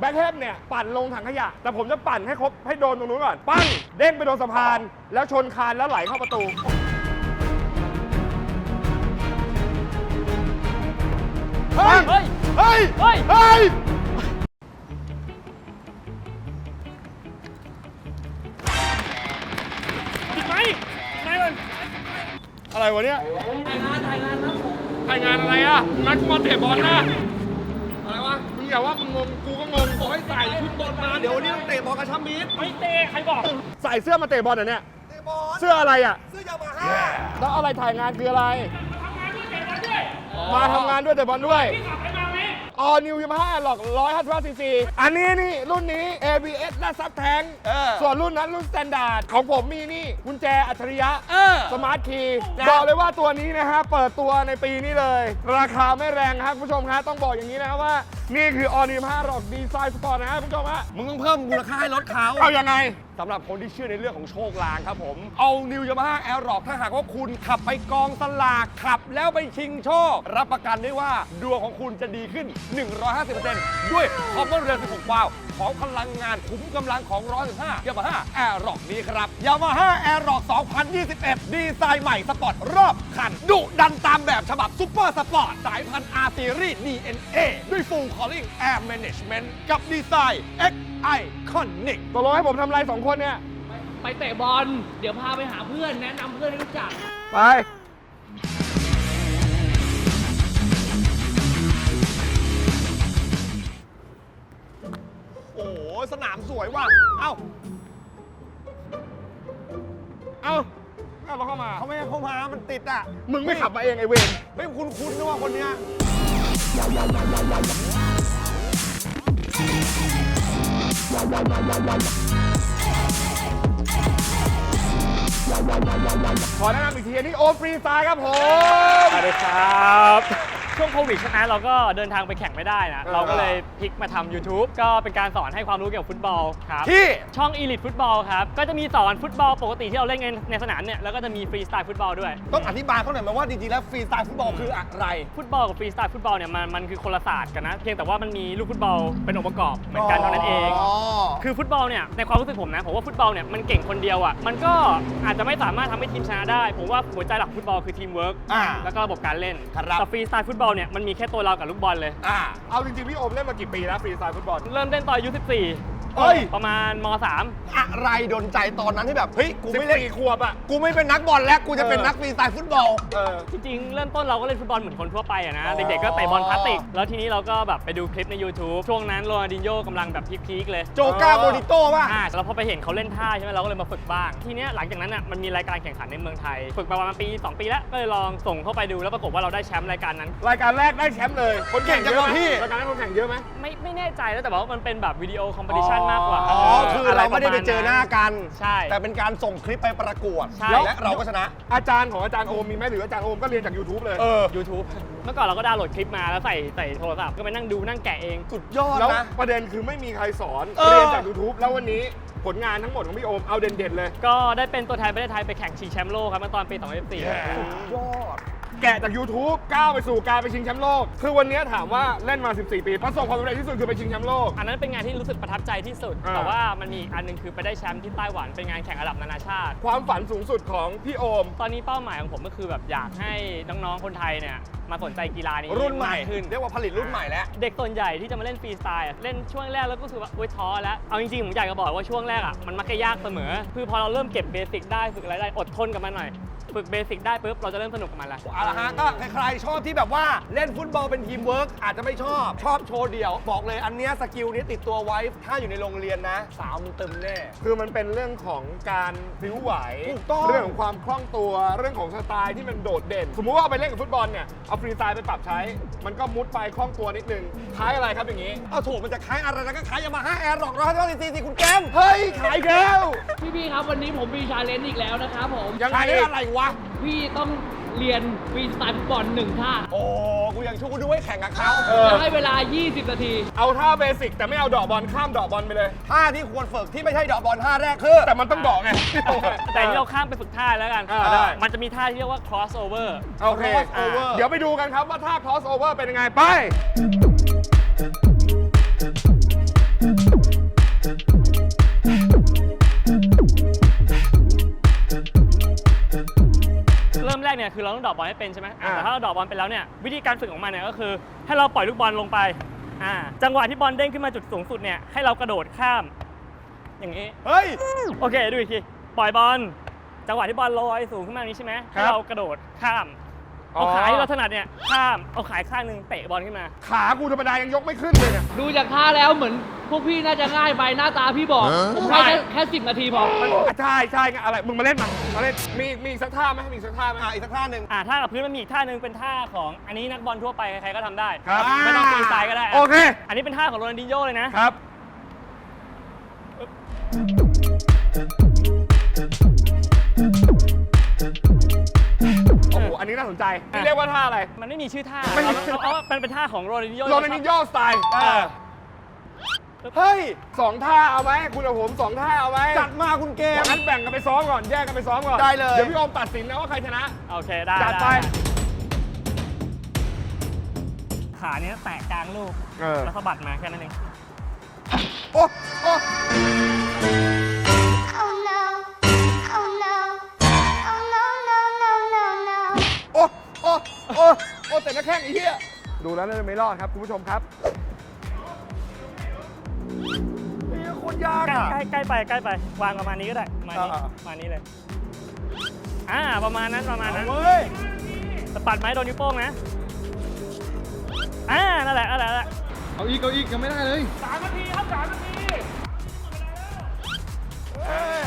แบ็คเฮดเนี่ยปั่นลงถังขยะ แต่ผมจะปั่นให้ครบให้โดนตรงนู้นก่อน ปั้ง เด้งไปโดนสะพาน แล้วชนคานแล้วไหลเข้าประตู เฮ้ย เฮ้ย เฮ้ย เฮ้ย เฮ้ยติดไหมนายมันอะไรวะเนี่ยถ่ายงานถ่ายงานครับผมถ่ายงานอะไรอะนัดกูมาเตะบอลนะอะไรวะมึง อย่าว่ามึงงงกูก็งงบอกให้ใส่ชุดบอลมาเดี๋ยววันนี้ต้องเตะบอลกระชับมิตรไม่เตะใครบอกใส่เสื้อมาเตะบอลเหรอเนี่ยเตะบอลเสื้ออะไรอะเสื้อยามาฮ่าแล้วอะไรถ่ายงานคืออะไรทำงานด้วยเตะบอลด้วยมาทำงานด้วยเตะบอลด้วยพี่ขับไป มาไหมออนิวยามาฮ่าหลอก155ซีซีอันนี้นี่รุ่นนี้ ABS และซับแทงเออ ส่วนรุ่นนั้นรุ่นสแตนดาร์ดของผมมีนี่กุญแจอัจฉริยะ เออ สมาร์ทคีย์นะ บอกเลยว่าตัวนี้นะฮะ เปิดตัวในปีนี้เลย ราคาไม่แรงครับคุณผู้ชมฮะ ต้องบอกอย่างนี้นะครับว่า นี่คือออนิวห้าหลอกดีไซน์สปอร์ตนะฮะคุณผู้ชมฮะ มึงต้องเพิ่มมูลค่าให้รถเขาเอายังไง สำหรับคนที่เชื่อในเรื่องของโชคลางครับผมเอานิวยามาฮ่าแอร์รอกถ้าหากว่าคุณขับไปกองสลากขับ แล้วไปชิงโชค รับประกันได้ว่าดวงของคุณจะดีขึ้น 150%ด้วยคอมเบอร์เรือ16วาล์ว ของพลังงานคุ้มกำลังของ115ยามาฮ่าแอร์ร็อกนี้ครับยามาฮ่าแอร์ร็อก2021 ดีไซน์ใหม่สปอร์ตรอบคัน ดุดันตามแบบฉบับซุปเปอร์สปอร์ตสายพันธุ์ R Series DNA ด้วย Full Calling Air Management กับดีไซน์ X Iconic ตกลงให้ผมทำอะไรสองคนเนี่ย ไปเตะบอล เดี๋ยวพาไปหาเพื่อนแนะนำเพื่อนให้รู้จัก ไป วยว่ะ เอ้า เอาเอาเราเข้ามา เขาไม่ให้เข้ามา มันติดอะมึงไม่ขับมาเองไอเวนไม่คุณคุณนะว่าคนเนี้ย ขอแนะนำอีกทีอันนี้โอฟรีสไตล์ครับผม สวัสดีครับ ช่วงโควิดใช่ไหมเราก็เดินทางไปแข่งไม่ได้นะ เออ เราก็เลยพลิกมาทำ YouTube ก็เป็นการสอนให้ความรู้เกี่ยวกับฟุตบอลครับ ที่ ช่อง Elite Football ครับ ก็จะมีสอนฟุตบอลปกติที่เราเล่นกันในสนามเนี่ย แล้วก็จะมีฟรีสไตล์ฟุตบอลด้วย ต้องอธิบายเขาหน่อยไหมว่าจริงๆแล้วฟรีสไตล์ฟุตบอลคืออะไร ฟุตบอลกับฟรีสไตล์ฟุตบอลเนี่ยมันมันคือคนละศาสตร์กันนะ เพียงแต่ว่ามันมีลูกฟุตบอลเป็นองค์ประกอบเหมือนกันเท่านั้นเองอ๋อคือฟุตบอลเนี่ยในความรู้สึกผมนะผมว่าฟุตบอลเนี่ยมันเก่งคนเดียวอะมันก็อาจจะไม่สามารถทำให้ทีมชนะได้ ผมว่าหัวใจหลักฟุตบอลคือทีมเวิร์กอ่าแล้วก็ระบบการเล่นครับ แต่ฟรีสไตล์ฟุตบอลเนี่ยมันมีแค่ตัวเรากับลูกบอลเลย อ่าเอาจริงๆพี่โอมเล่นมากี่ปีแล้วฟรีสไตล์ฟุตบอล เริ่มเล่นตอนอายุ14 เฮ้ย ประมาณมอะไรดนใจตอนนั้นที่แบบเฮ้ยกูสิบไม่เล่นสี่ขวบอะกูไม่เป็นนักบอลแล้วกูจะเป็นเออนักฟรีสไตล์ฟุตบอล เออ3จริงๆ เริ่มต้นเราก็เล่นฟุตบอลเหมือนคนทั่วไปอะนะ อ๋อ เด็กๆ ก็เตะบอลพลาสติก แล้วทีนี้เราก็แบบไปดูคลิปใน YouTube ช่วงนั้นโรนัลดินโญ่กำลังแบบพีคๆ เลยโจก้าโบนิโต้ป่ะ อ่าเราพอไปเห็นเขาเล่นท่าใช่ไหมเราก็เลยมาฝึกบ้าง ทีเนี้ยหลังจากนั้นอะมันมีรายการแข่งขันในเมืองไทย ฝึกมาประมาณปี 2 ปีแล้วก็เลยลองส่งเข้าไปดูแล้วปรากฏว่าเราได้แชมป์รายการนั้น รายการแรกได้แชมป์เลยคนแข่งเยอะไหมเก่งจังวะพี่ รายการแรกคนแข่งเยอะไหม ไม่ไม่แน่ใจแล้วแต่ว่ามันเป็นแบบวิดีโอคอมเพติชันมากกว่าอ๋อคือเราไม่ได้ไปเจอหน้ากัน ใช่ แต่เป็นการส่งคลิปไปประกวด ใช่ และเราก็ชนะ อาจารย์ของอาจารย์โอมมีไหมหรืออาจารย์โอมก็เรียนจาก YouTube เลย เออ YouTube เมื่อก่อนเราก็ดาวน์โหลดคลิปมาแล้วใส่ใส่โทรศัพท์ก็ไปนั่งดูนั่งแกะเอง สุดยอดแล้วนะ ประเด็นคือไม่มีใครสอน เออ เรียนจาก YouTube แล้ววันนี้ผลงานทั้งหมดของพี่โอมเอาเด่นๆเลย ก็ได้เป็นตัวแทนประเทศไทยไปแข่งชิงแชมป์โลกครับเมื่อตอนปี2014 ยอด แกะจาก YouTube ก้าวไปสู่การไปชิงแชมป์โลก คือวันนี้ถามว่าเล่นมา 14 ปีประสบความสำเร็จที่สุดคือไปชิงแชมป์โลก อันนั้นเป็นงานที่รู้สึกประทับใจที่สุด อ่า แต่ว่ามันมีอีกอันหนึงคือไปได้แชมป์ที่ไต้หวันเป็นงานแข่งระดับนานาชาติ ความฝันสูงสุดของพี่โอม ตอนนี้เป้าหมายของผมก็คือแบบอยากให้น้องๆคนไทยเนี่ยมาสนใจกีฬานี้รุ่นใหม่ากขึ้น เรียกว่าผลิตรุ่นใหม่แล้ว เด็กส่วนใหญ่ที่จะมาเล่นฟรีสไตล์อะเล่นช่วงแรกแล้วก็รู้สึกว่าโอ๊ยท้อแล้ว เอาจริงๆ ผมอยากจะบอกว่าช่วงแรกอะมันมักจะยากเสมอ คือพอเราเริ่มเก็บเบสิกได้ฝึกอะไรได้อดทนกับมันหน่อย ฝึกเบสิกได้ปุ๊บเราจะเริ่มสนุกกับมันละ เอาละฮะก็ใครๆชอบที่แบบว่าเล่นฟุตบอลเป็นทีมเวิร์กอาจจะไม่ชอบชอบโชว์เดี่ยว บอกเลยอันเนี้ยสกิลนี้ติดตัวไว้ ถ้าอยู่ในโรงเรียนนะ สาวมึงเต็มแน่ คือมันเป็นเรื่องของการพลิ้วไหว ถูกต้อง เรื่องของความคล่องตัว เรื่องของสไตล์ที่มันโดดเด่น สมมุติว่าเอาไปเล่นกับฟุตบอลเนี่ย เอาฟรีสไตล์ไปปรับใช้ มันก็มุดไปคล่องตัวนิดนึง คล้ายอะไรครับอย่างนี้ เอาถูกมันจะคล้ายอะไรนะก็คล้ายยามาฮ่าแอร์ร็อกร้อยห้าสิบสี่คุณแก้มเฮ้ยขายแล้วพี่พี่ๆครับวันนี้ผมมีชาเลนจ์อีกแล้วนะครับผมยังไงใช้อะไรวะพี่ต้องเรียนฟรีสไตล์ฟุตบอลหนึ่งท่าโอ้กูยังชูกูด้วยแข่งกับเขาเออจะให้เวลา 20 นาที เอาท่าเบสิกแต่ไม่เอาดอกบอลข้ามดอกบอลไปเลยท่าที่ควรฝึกที่ไม่ใช่เดอกบอลท่าแรกคือ แต่มันต้องดอกไง แต่นี่เราข้ามไปฝึกท่าแล้วกัน อ่าได้ มันจะมีท่าที่เรียกว่า crossover โอเค crossover เดี๋ยวไปดูกันครับว่าท่า crossover เป็นยังไงไป เราต้องดรอปบอลให้เป็นใช่ไหมอะอ่าแต่ถ้าเราดรอปบอลเป็นแล้วเนี่ยวิธีการฝึกของมันเนี่ยก็คือ ให้เราปล่อยลูกบอลลงไปอ่าจังหวะที่บอลเด้งขึ้นมาจุดสูงสุดเนี่ยให้เรากระโดดข้าม อย่างนี้ เฮ้ย โอเคดูอีกทีปล่อยบอลจังหวะที่บอลลอยสูงขึ้นมาอย่างนี้ใช่ไหมครัให้บเรากระโดดข้ามอ๋อ เอาขาที่เราถนัดเนี่ยข้ามเอาขาอีกข้างหนึ่งเตะบอลขึ้นมา ขากูธรรมดายังยกไม่ขึ้นเลยเนี่ย ดูจากท่าแล้วเหมือนพวกพี่น่าจะง่ายไปหน้าตาพี่บอกผมให้แค่แค่สิบนาทีพอใช่ใช่ไงอะไรมึงมาเล่นมามาเล่นมีมีอีกสักท่าไหมมีอีกสักท่าไหมอะอีกสักท่าหนึ่ง อ่าท่ากับพื้นมันมีอีกท่าหนึ่งเป็นท่าของอันนี้นักบอลทั่วไปใครๆก็ทำได้ครับไม่ต้องฟรีสไตล์ก็ได้ะโอเค อันนี้เป็นท่าของโรนัลดินโญ่เลยนะครับ นนี้น่าสนใจนี่เรียกว่าท่าอะไร มันไม่มีชื่อท่าไม่มีเอาเอาเอามันเป็นท่าของโรนัลดินโญ่โรนัลดินโญ่สไตล์เออเฮ้ยสองท่าเอาไหมคุณกับผมสองท่าเอาไหมจัดมาคุณเกอมย่างนั้นแบ่งกันไปซ้อมก่อนแยกกันไปซ้อมก่อนได้เลย เดี๋ยวพี่โอมตัดสินนะว่าใครชนะ โอเค ได้จัดไป ขาเนี้ยแตะกลางลูก เออ แล้วสะบัดมาแค่นั้นเอง โอ้โอ้ โอ้โอ้แต่นักแข่งไอ้เหี้ยดูแล้วน่าจะไม่รอดครับคุณผู้ชมครับไอ้เหี้ยคนยากใกล้ใกล้ไปใกล้ไป วางประมาณนี้ก็ได้มาณนี้มานี้เลย อ่าประมาณนั้นประมาณนั้น เว้ยสะปัดไหมโดนนิ้วโป้งนะ อ่าแหละนั่นแหละนั่นแหละเอาอีกเอาอีกยังไม่ได้เลย สามนาทีครับสามนาที เฮ้ย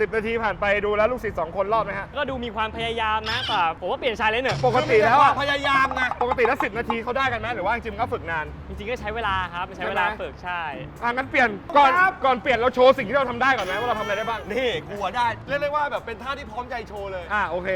สิบนาทีผ่านไปดูแล้วลูกศิษย์สองคนรอดไหมฮะ ก็ดูมีความพยายามนะแต่ผมว่าเปลี่ยนชาเลยจ์เนอะปกติแล้วพยายามนะปกติแล้วสิบนาทีเขาได้กันไหมหรือว่าจริงๆก็ฝึกนาน จริงๆก็ใช้เวลาครับใช้เวลาฝึกใช่ อะงั้นเปลี่ยนก่อนก่อนเปลี่ยนเราโชว์สิ่งที่เราทำได้ก่อนไหมว่าเราทำอะไรได้บ้างนี่กลัวได้ เรียกว่าแบบเป็นท่าที่พร้อมใจโชว์เลย อะโอเค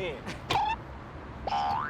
นี่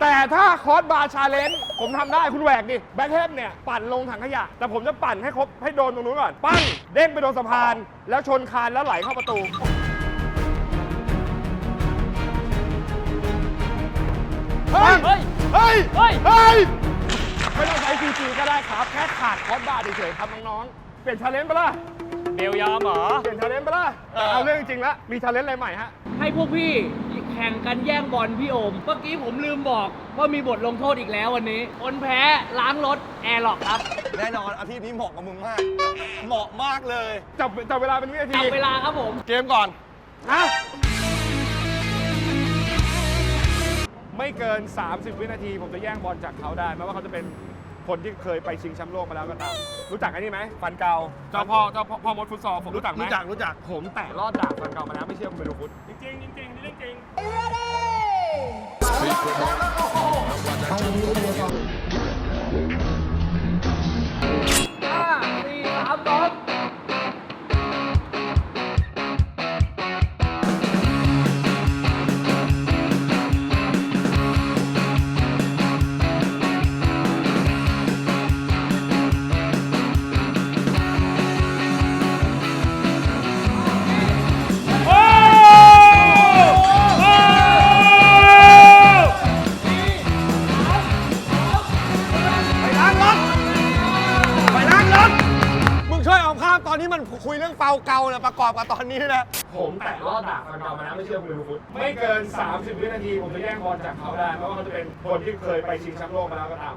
แต่ถ้าคอร์สบาร์ชาเลนจ์ผมทำได้คุณแหวกดิแบ็คเฮดเนี่ย ปั่นลงถังขยะ แต่ผมจะปั่นให้ครบให้โดนตรงนู้นก่อน ปั้ง เด้งไปโดนสะพาน แล้วชนคานแล้วไหลเข้าประตู เฮ้ย เฮ้ย เฮ้ย เฮ้ย เฮ้ย ไม่ต้องใช้ซีจีก็ได้ครับ แค่ขาดคอร์สบาร์เฉยๆครับน้องๆ เปลี่ยนชาเลนจ์ไปะละเบลยอมเหรอ เปลี่ยนชาเลนจ์ไปะละแต่เอาเรื่องจริงๆแล้วมีชาเลนจ์อะไรใหม่ฮะ ให้พวกพี่แข่งกันแย่งบอลพี่โอม เมื่อกี้ผมลืมบอกว่ามีบทลงโทษอีกแล้ววันนี้ คนแพ้ล้างรถแอร์ล็อกครับ แน่นอนอาทิตย์นี้เหมาะกับมึงมาก เหมาะมากเลย จับจับเวลาเป็นวินาทีจับเวลาครับผม เกมก่อนฮะไม่เกิน 30 วินาที ผมจะแย่งบอลจากเขาได้แม้ว่าเขาจะเป็น คนที่เคยไปชิงแชมป์โลกมาแล้วก็ตาม รู้จักอันนี้ไหมฟันเกาเจ้าพ่อเจ้าพ่อพ่อมดฟุตซอลผมรู้จักไหมรู้จักรู้จักผมแตะรอดดาบฟันเกามาแล้วไม่เชื่อคุณไปดูฟุตจริงๆจริงๆนี่เรื่องจริงห้าสี่ ตอนนี้มันคุยเรื่องเปาเกาเนี่ยประกอบกับตอนนี้นะผมแตะรอดดาบฟันเกามาแล้วไม่เชื่อคุณไปดูฟุตไม่เกิน 30 วินาทีผมจะแย่งบอลจากเขาได้เพราะว่าเขาจะเป็นคนที่เคยไปชิงแชมป์โลกมาแล้วก็ตาม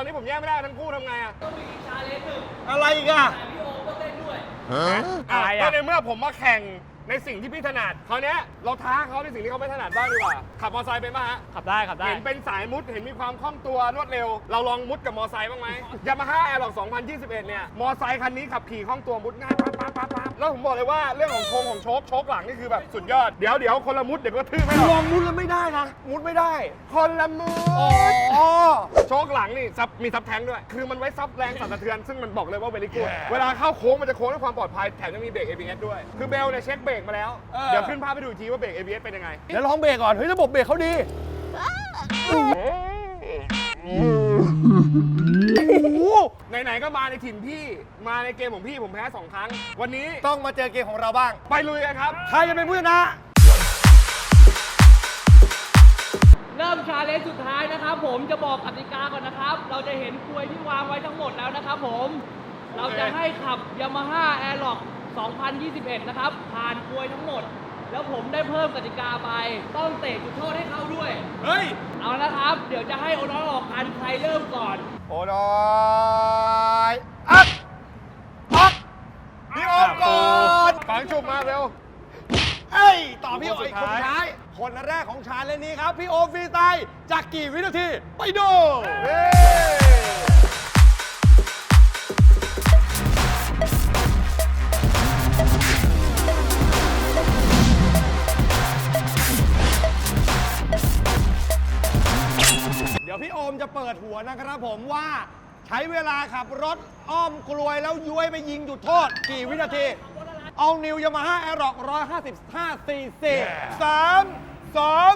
อนนี้ผมแยกไม่ได้ทั้งคู่ทำไงอะอะไรอีกอะพี่โอมก็เล่นด้วย อะอะไรก็อะ ในเมื่อผมมาแข่งในสิ่งที่พี่ถนัดคราวเนี้ยเราท้าเขาในสิ่งที่เขาไม่ถนัดบ้างดีกว่า ขับมอเตอร์ไซค์เป็นป่ะฮะ ขับได้ขับได้ เห็นเป็นสายมุดเห็นมีความคล่องตัวรวดเร็ว เราลองมุดกับมอไซค์บ้างไหมยามาฮ่าแอร์ล็อก2021 เนี่ยมอไซค์คันนี้ขับขี่คล่องตัวมุดง่ายปั๊บปั๊บปั๊บปั๊บแล้วผมบอกเลยว่าเรื่องของโชงของโชคโชคหลังนี่คือแบบสุดยอด เดี๋ยวเดี๋ยวคนละมุดเดี๋ยวก็ทื่อไม่หรลออกงมุดแล้วไม่ได้นะ มุดไม่ได้ คนละมุดอ๋อโชคหลังนี่ซับมีซับแทงค์ด้วย คือมันไว้ซับแรงสั่นสะเทือน ซึ่งมันบอกเลยว่าเวลิกูดเวลาเข้าโค้งมันจะโค้งด้วยความปลอดภัย แถมยังมีเบรก ABS ด้วย คือเบลเนี่ยเช็คเบรกมาแล้ว เออ เดี๋ยวขึ้นภาพไปดูอีกทีว่าเบรก ABS เป็นยังไง เดี๋ยวลองเบรกก่อน เฮ้ย ระบบเบรกเขาดีไหนๆก็มาในถิ่นพี่ มาในเกมของพี่ผมแพ้สองครั้ง วันนี้ต้องมาเจอเกมของเราบ้าง ไปลุยกันครับ ใครจะเป็นผู้ชนะ ผมจะบอกกติกาก่อนนะครับ เราจะเห็นกลวยที่วางไว้ทั้งหมดแล้วนะครับผม เราจะให้ขับ Yamaha Airlock 2021 นะครับ ผ่านกลวยทั้งหมด แล้วผมได้เพิ่มกติกาไป ต้องเตะจุดโทษให้เขาด้วย เฮ้ย เอาละครับ เดี๋ยวจะให้โอน้อยออกกันใครเริ่มก่อน โอ้น้อยอัพอัพพี่โอมก่อนฝังจุบมาเร็วเอ้ยต่อพี่โอมคนสุอีดกคนท้ายท้าย คนแรกของชาเลนจ์นี้ครับ พี่โอมฟรีสไตล์จากกี่วินาที ไปดูเฮ้ยเดี๋ยวพี่โอมจะเปิดหัวนะครับผมว่าใช้เวลาขับรถอ้อมกลวยแล้วย้วยไปยิงจุดโทษ กี่วินาที เอานิวยามาฮ่าแอร์ร็อก155ซีซีสามสอง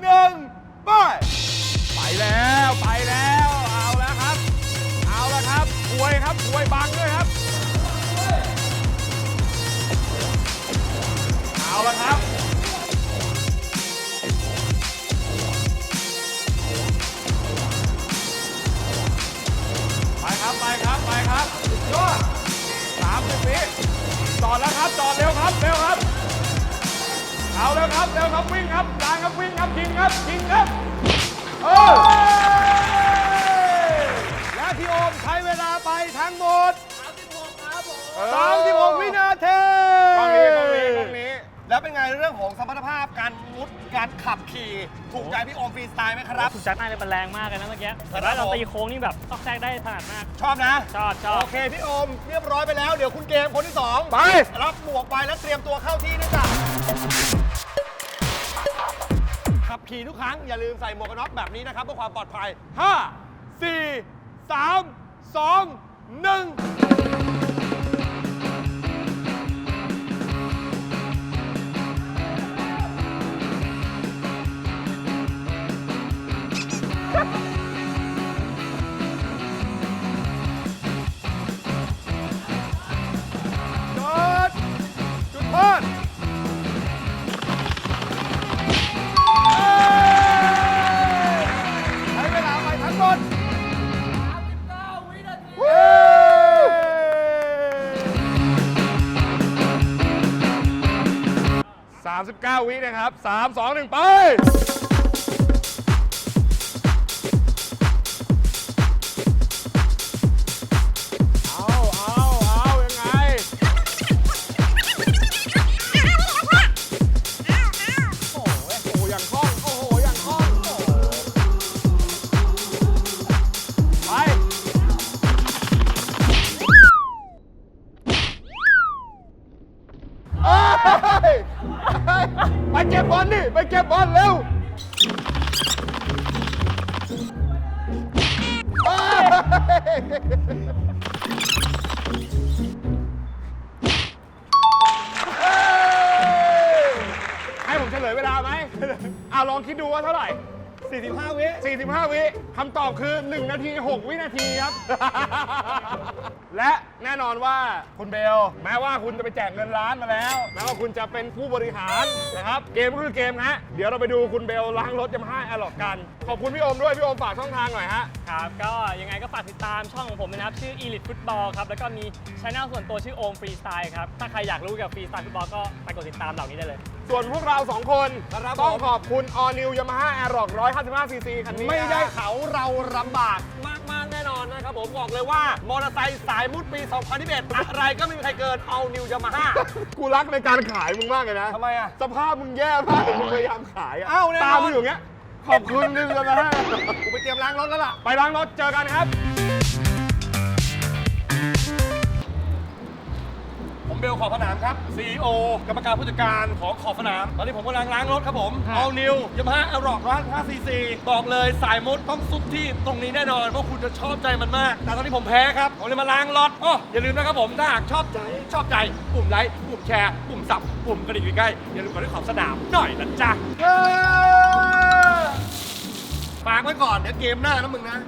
หนึ่งไป ไปแล้วไปแล้ว เอาแล้วครับ เอาแล้วครับควยครับควยบังด้วยครับ เอาแล้วครับ ไปครับ ไปครับ ไปครับสุดยอดสามสิบวิ จอดแล้วครับจอดเร็วครับเร็วครับ เอาเร็วครับเร็วครับวิ่งครับยางครับวิ่งครับยิงครับยิงครับเออและพี่โอมใช้เวลาไปทั้งหมด36ครับผม36วินาทีกล้องนี้กล้องนี้กล้องนี้ แล้วเป็นไงเรื่องของสมรรถภาพการมุดการขับขี่ถูกใจพี่โอมฟรีสไตล์ไหมครับถูกใจมากเลยมันแรงมากเลยนะเมื่อกี้แต่ว่าเราตีโค้งนี่แบบตอกแซกได้ถนัดมาก ชอบนะ ชอบชอบโอเคพี่โอมเรียบร้อยไปแล้วเดี๋ยวคุณเกมคนที่2ไป รับหมวกไปแล้วเตรียมตัวเข้าที่ด้วยจ้ะขับขี่ทุกครั้งอย่าลืมใส่หมวกกันน็อกแบบนี้นะครับเพื่อความปลอดภัย 5 4 3 2 1 39 วินะครับ 3 2 1 ไป เฉลยเวลาไหมเอาลองคิดดูว่าเท่าไหร่ 45 วิ45 วิคำตอบคือ 1 นาที 6 วินาทีครับ และแน่นอนว่าคุณเบล แม้ว่าคุณจะไปแจกเงินล้านมาแล้ว แม้ว่าคุณจะเป็นผู้บริหารนะครับ เกมก็คือเกมฮะ เดี๋ยวเราไปดูคุณเบลล้างรถยามาฮ่าแอร์ล็อกกัน ขอบคุณพี่โอมด้วย พี่โอมฝากช่องทางหน่อยฮะ ครับก็ยังไงก็ฝากติดตามช่องของผมนะครับ ชื่อ Elite Football ครับ แล้วก็มีช anel ส่วนตัวชื่อโอมฟรีสไตล์ครับ ถ้าใครอยากรู้เกี่ยวกับฟรีสไตล์ฟุตบอลก็ไปกดติดตามเหล่านี้ได้เลย ส่วนพวกเราสองคนครับต้องผมขอบคุณ All New Yamaha Air Rock 155 cc คันนี้ไม่ได้นะฮะเขาเราลำบากมากๆแน่นอนนะครับนะครับผมบอกเลยว่ามอเตอร์ไซค์สายมุดปี 2021อะไรก็ไม่มีใครเกินเอานิวยามาฮ่ากูรักในการขายมึงมากเลยนะทำไมอะ สภาพมึงแย่มากแต่มึงพยายามขายอะเอ้าแน่นอน ตามมึงอยู่อย่างเงี้ยขอบคุณนึงแล้วนะกูไปเตรียมล้างรถแล้วล่ะ ไปล้างรถเจอกันครับ ผมเบลขอบสนามครับ CEO กรรมการผู้จัดการของขอบสนาม ตอนนี้ผมกำลังล้างรถครับผม All New Yamaha a r o c 105 cc บอกเลยสายมดต้องซุกที่ตรงนี้แน่นอน เพราะคุณจะชอบใจมันมาก แต่ตอนนี้ผมแพ้ครับ ผมเลยมาล้างรถอ๋ออย่าลืมนะครับผมถ้าหากชอบใจชอบใจปุ่มไลค์ปุ่มแชร์ปุ่มสับปุ่มกระดิ่งใกล้ๆอย่าลืมกดที่ขอบสนามหน่อยนะจ๊ะฝากไว้ก่อนเดี๋ยวเกมหน้านะมึงนะ